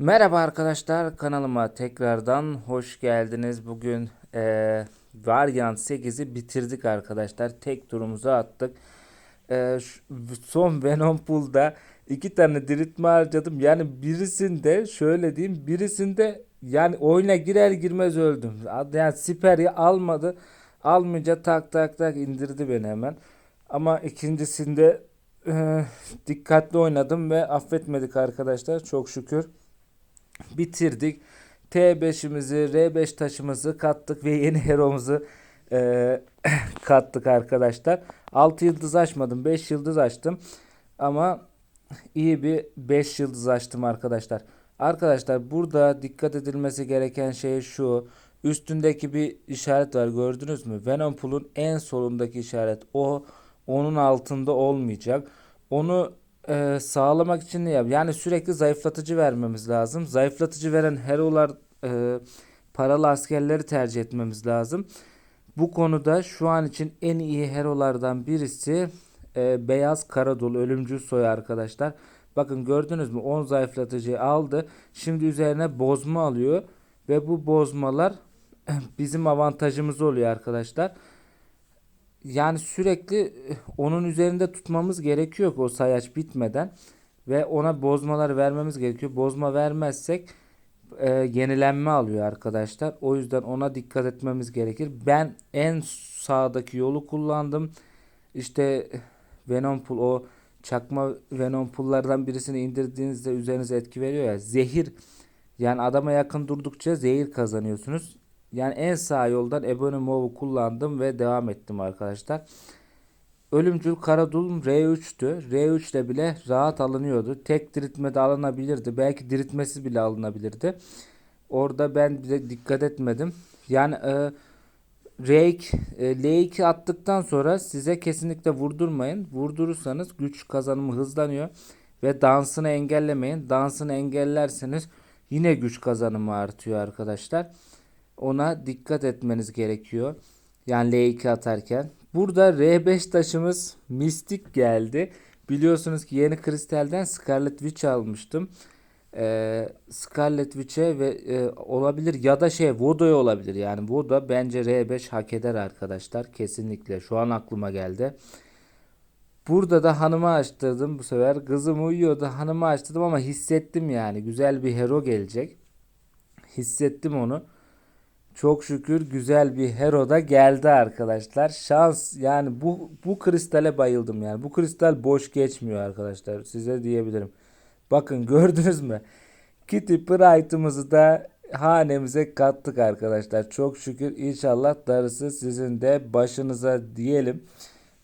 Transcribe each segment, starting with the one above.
Merhaba arkadaşlar kanalıma tekrardan hoş geldiniz. Bugün eee Variant 8'i bitirdik arkadaşlar. Tek turumuzu attık. Şu- son Venom Pool'da iki tane diriltme harcadım. Yani birisinde şöyle diyeyim birisinde yani oyuna girer girmez öldüm. Yani siperi almadı. Almayınca tak tak tak indirdi beni hemen. Ama ikincisinde eee, dikkatli oynadım ve affetmedik arkadaşlar çok şükür bitirdik. T5'imizi, R5 taşımızı kattık ve yeni hero'muzu eee, kattık arkadaşlar. 6 yıldız açmadım, 5 yıldız açtım. Ama iyi bir 5 yıldız açtım arkadaşlar. Arkadaşlar burada dikkat edilmesi gereken şey şu. Üstündeki bir işaret var gördünüz mü? Venom Pool'un en solundaki işaret o. Onun altında olmayacak. Onu e, sağlamak için ne yap? Yani sürekli zayıflatıcı vermemiz lazım. Zayıflatıcı veren hero'lar e, paralı askerleri tercih etmemiz lazım. Bu konuda şu an için en iyi hero'lardan birisi e, Beyaz Karadul Ölümcül Soy arkadaşlar. Bakın gördünüz mü 10 zayıflatıcıyı aldı. Şimdi üzerine bozma alıyor. Ve bu bozmalar bizim avantajımız oluyor arkadaşlar. Yani sürekli eh, onun üzerinde tutmamız gerekiyor ki o sayaç bitmeden ve ona bozmalar vermemiz gerekiyor. Bozma vermezsek e, yenilenme alıyor arkadaşlar. O yüzden ona dikkat etmemiz gerekir. Ben en sağdaki yolu kullandım. İşte Venom Pool o çakma Venom Pool'lardan birisini indirdiğinizde üzerinize etki veriyor ya. Zehir yani adama yakın durdukça zehir kazanıyorsunuz. Yani en sağ yoldan Ebony Mow'u kullandım ve devam ettim arkadaşlar. Ölümcül Karadul R3'tü. R3 ile bile rahat alınıyordu. Tek diriltme de alınabilirdi. Belki diriltmesiz bile alınabilirdi. Orada ben bile dikkat etmedim. Yani e, R2, e, L2 attıktan sonra size kesinlikle vurdurmayın. Vurdurursanız güç kazanımı hızlanıyor. Ve dansını engellemeyin. Dansını engellerseniz yine güç kazanımı artıyor arkadaşlar. Ona dikkat etmeniz gerekiyor. Yani L2 atarken. Burada R5 taşımız mistik geldi. Biliyorsunuz ki yeni kristalden Scarlet Witch almıştım. Ee, Scarlet Witch'e ve e, olabilir ya da şey Vodo'ya olabilir. Yani Vodo bence R5 hak eder arkadaşlar. Kesinlikle. Şu an aklıma geldi. Burada da hanımı açtırdım bu sefer. Kızım uyuyordu. Hanımı açtırdım ama hissettim yani. Güzel bir hero gelecek. Hissettim onu. Çok şükür güzel bir hero da geldi arkadaşlar. Şans yani bu bu kristale bayıldım yani. Bu kristal boş geçmiyor arkadaşlar. Size diyebilirim. Bakın gördünüz mü? Kitty Pride'ımızı da hanemize kattık arkadaşlar. Çok şükür inşallah darısı sizin de başınıza diyelim.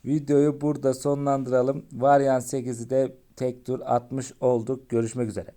Videoyu burada sonlandıralım. Variant 8'i de tek tur atmış olduk. Görüşmek üzere.